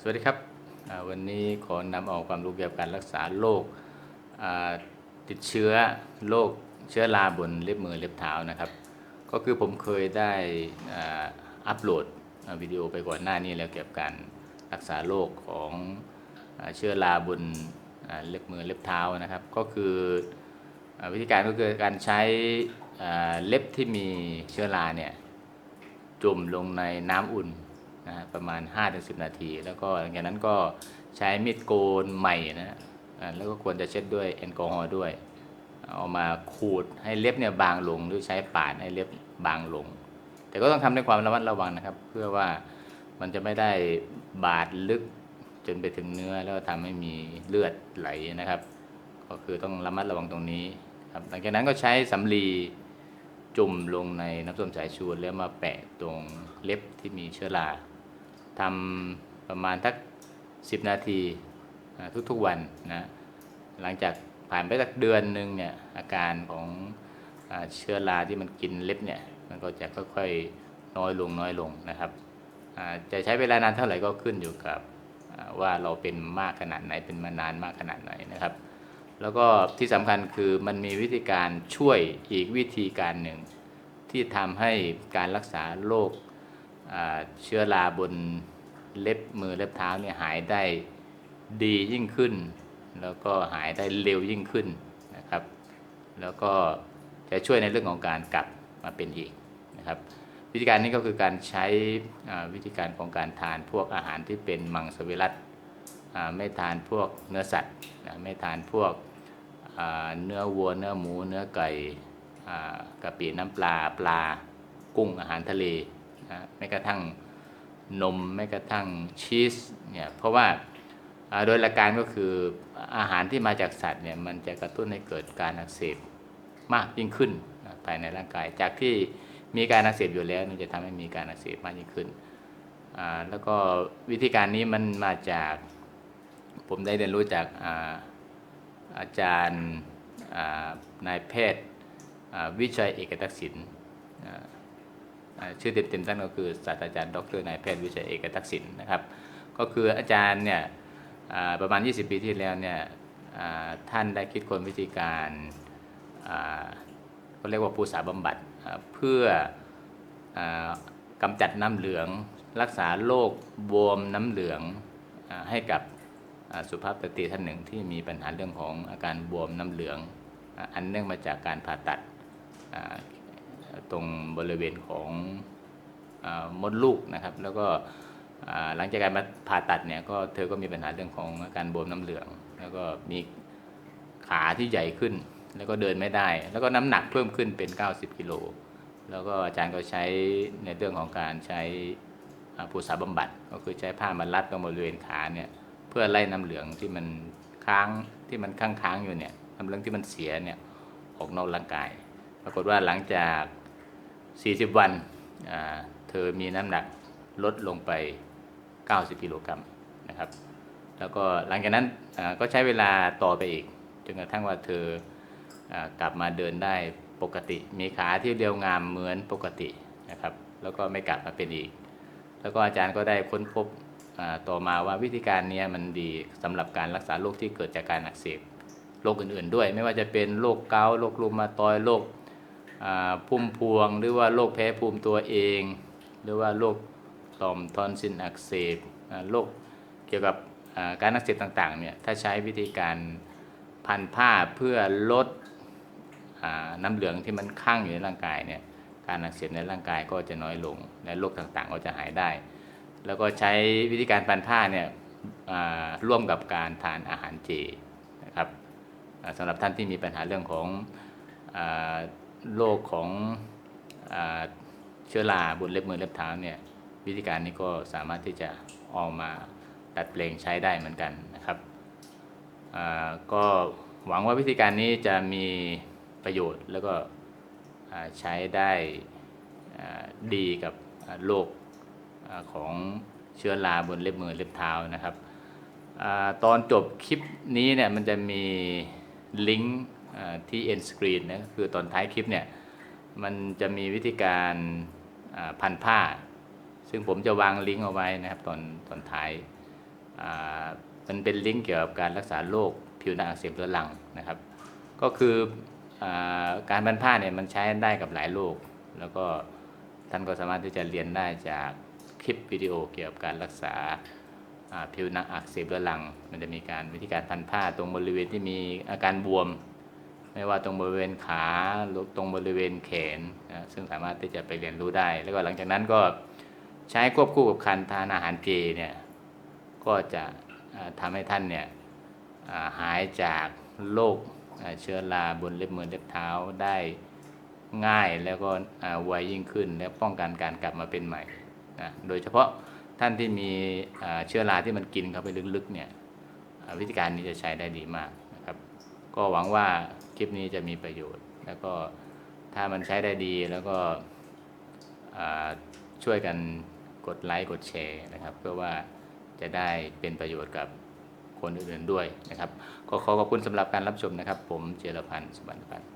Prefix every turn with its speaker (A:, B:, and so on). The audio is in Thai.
A: สวัสดีครับวันนี้ขอนำเอาความรู้เกี่ยวกับการรักษาโรคติดเชื้อโรคเชื้อราบนเล็บมือเล็บเท้านะครับ ก็คือผมเคยได้อัปโหลดวิดีโอไปก่อนหน้านี้แล้วเกี่ยวกับการรักษาโรคของเชื้อราบนเล็บมือเล็บเท้านะครับ ก็คือวิธีการก็คือการใช้เล็บที่มีเชื้อราเนี่ยจุ่มลงในน้ำอุ่น นะประมาณ 5-10 นาที แล้วก็หลังจากนั้นก็ใช้มีดโกนใหม่นะแล้วก็ควรจะเช็ดด้วยแอลกอฮอล์ด้วย เอามาขูดให้เล็บเนี่ยบางลงหรือใช้ปาดให้เล็บบางลง แต่ก็ต้องทำด้วยความระมัดระวังนะครับ เพื่อว่ามันจะไม่ได้บาดลึกจนไปถึงเนื้อแล้วทำให้มีเลือดไหลนะครับ ก็คือต้องระมัดระวังตรงนี้ครับหลังจากนั้นก็ใช้สำลีจุ่มลงในน้ำส้มสายชูแล้วมาแปะตรงเล็บที่มีเชื้อรา ทำประมาณทักสิบนาทีทุกๆวันนะหลังจากผ่านไปสักเดือนหนึ่งเนี่ยอาการของอเชื้อราที่มันกินเล็บเนี่ยมันก็จะค่อยๆน้อยลงน้อยลงนะครับจะใช้เวลานานเท่าไหร่ก็ขึ้นอยู่กับว่าเราเป็นมากขนาดไหนเป็นมานานมากขนาดไหนนะครับ แล้วก็ที่สำคัญคือมันมีวิธีการช่วยอีกวิธีการหนึ่ง ที่ทำให้การรักษาโรค เชื้อราบนเล็บมือเล็บเท้าเนี่ยหายได้ดียิ่งขึ้น แล้วก็หายได้เร็วยิ่งขึ้นนะครับ แล้วก็จะช่วยในเรื่องของการกลับมาเป็นอีกนะครับ วิธีการนี้ก็คือการใช้วิธีการของการทานพวกอาหารที่เป็นมังสวิรัตไม่ทานพวกเนื้อสัตว์ไม่ทานพวกเนื้อวัวเนื้อหมู เนื้อไก่กะปิน้ำปลาปลากุ้งอาหารทะเล นะแม้กระทั่งนมแม้กระทั่งชีสเนี่ยเพราะว่าโดยหลักการก็คืออาหารที่มาจากสัตว์เนี่ยมันจะกระตุ้นให้เกิดการอักเสบมากยิ่งขึ้นภายในร่างกาย จากที่มีการอักเสบอยู่แล้วเนี่ยจะทำให้มีการอักเสบมากยิ่งขึ้น แล้วก็วิธีการนี้มันมาจากผมได้เรียนรู้จากอาอาจารย์นายแพทย์วิชัยเอกทักษิณ ชื่อเต็มๆท่านก็คือศาสตราจารย์ดรนายแพทย์วิชัยเอกทักษิณนะครับ ก็คืออาจารย์เนี่ยประมาณ 20 ปีที่แล้วเนี่ยท่านได้คิดค้นวิธีการเขาเรียกว่าปูสาบำบัดเพื่ออากำจัดน้ำเหลือง รักษาโรคบวมน้ำเหลืองอให้กับสุภาพสตรีท่านหนึ่งที่มีปัญหาเรื่องของอาการบวมน้ำเหลือง อันเนื่องมาจากการผ่าตัด ตรงบริเวณของอมดลูกนะครับ แล้วก็หลังจากการมาผ่าตัดเนี่ยก็เธอก็มีปัญหาเรื่องของอาการบวมน้ำเหลือง แล้วก็มีขาที่ใหญ่ขึ้น แล้วก็เดินไม่ได้ แล้วก็น้ำหนักเพิ่มขึ้นเป็น 90กิโลแล้วก็อาจารย์ก็ใช้ในเรื่องของการใช้ผู้สาบำบัด ก็คือใช้ผ้ามารัดตรงบริเวณขาเนี่ยเพื่อไล่น้ำเหลืองที่มันค้างที่มันค้างค้างอยู่เนี่ยน้ำเหลืองที่มันเสียเนี่ยออกนอกร่างกาย ปรากฏว่าหลังจาก 40 วันเธอมีน้ำหนักลดลงไป 90 กิโลกรัมนะครับ แล้วก็หลังจากนั้นก็ใช้เวลาต่อไปอีก จนกระทั่งว่าเธออกลับมาเดินได้ปกติ มีขาที่เรียวงามเหมือนปกตินะครับ แล้วก็ไม่กลับมาเป็นอีก แล้วก็อาจารย์ก็ได้ค้นพบต่อมาว่าวิธีการนี้มันดีสำหรับการรักษาโรคที่เกิดจากการอักเสบโรคอื่นๆด้วย ไม่ว่าจะเป็นโรคเกาต์โรครูมาตอยโรค พุ่มพวงหรือว่าโรคแพ้ภูมิตัวเอง หรือว่าโรคต่อมทอนซิลอักเสบโรคเกี่ยวกับการอักเสบต่างๆเนี่ยถ้าใช้วิธีการพันผ้าเพื่อลดอน้ำเหลืองที่มันข้างอยู่ในร่างกายเนี่ยการอักเสบในร่างกายก็จะน้อยลงและโรคต่างๆ ก็จะหายได้ แล้วก็ใช้วิธีการพันผ้าเนี่ยร่วมกับการทานอาหารเจนะครับอ่าสำหรับท่านที่มีปัญหาเรื่องของอ โรคของอเชื้อราบนเล็บมือเล็บเท้าเนี่ยวิธีการนี้ก็สามารถที่จะเออกมาดัดแปลงใช้ได้เหมือนกันนะครับก็หวังว่าวิธีการนี้จะมีประโยชน์แล้วก็ใช้ได้ดีกับโรคของเชื้อราบนเล็บมือเล็บเท้านะครับอตอนจบคลิปนี้เนี่ยมันจะมีลิงก์ ที่ end screen นะคือตอนท้ายคลิปเนี่ยมันจะมีวิธีการพันผ้า ซึ่งผมจะวางลิงก์เอาไว้นะครับตอนตอนท้ายมันเป็นลิงก์เกี่ยวกับการรักษาโรคผิวหนังอักเสบเรื้อรังนะครับ ก็คืออการบรรพาเนี่ยมันใช้ได้กับหลายโรคแล้วก็ท่านก็สามารถที่จะเรียนได้จากคลิปวิดีโอเกี่ยวกับการรักษาผิวหนังอักเสบเรื้อรัง มันจะมีการวิธีการพันผ้าตรงบริเวณที่มีอาการบวม ไม่ว่าตรงบริเวณขาตรงบริเวณแขนนะซึ่งสามารถที่จะไปเรียนรู้ได้ แล้วก็หลังจากนั้นก็ใช้ควบคู่กับการทานอาหารเจเนี่ยก็จะอ่าทำให้ท่านเนี่ยหายจากโรคเชื้อราบนเล็บมือเล็บเท้าได้ง่ายแล้วก็ไวยิ่งขึ้น และป้องกันการกลับมาเป็นใหม่นะโดยเฉพาะท่านที่มีเชื้อราที่มันกินเข้าไปลึกๆเนี่ยวิธีการนี้จะใช้ได้ดีมากนะครับ ก็หวังว่า คลิปนี้จะมีประโยชน์ แล้วก็ถ้ามันใช้ได้ดีแล้วก็ช่วยกันกดไลค์กดแชร์นะครับ เพื่อว่าจะได้เป็นประโยชน์กับคนอื่นๆด้วยนะครับก็ขอขอบคุณสำหรับการรับชมนะครับ ผมเจรพันธ์สุวรรณพันธ์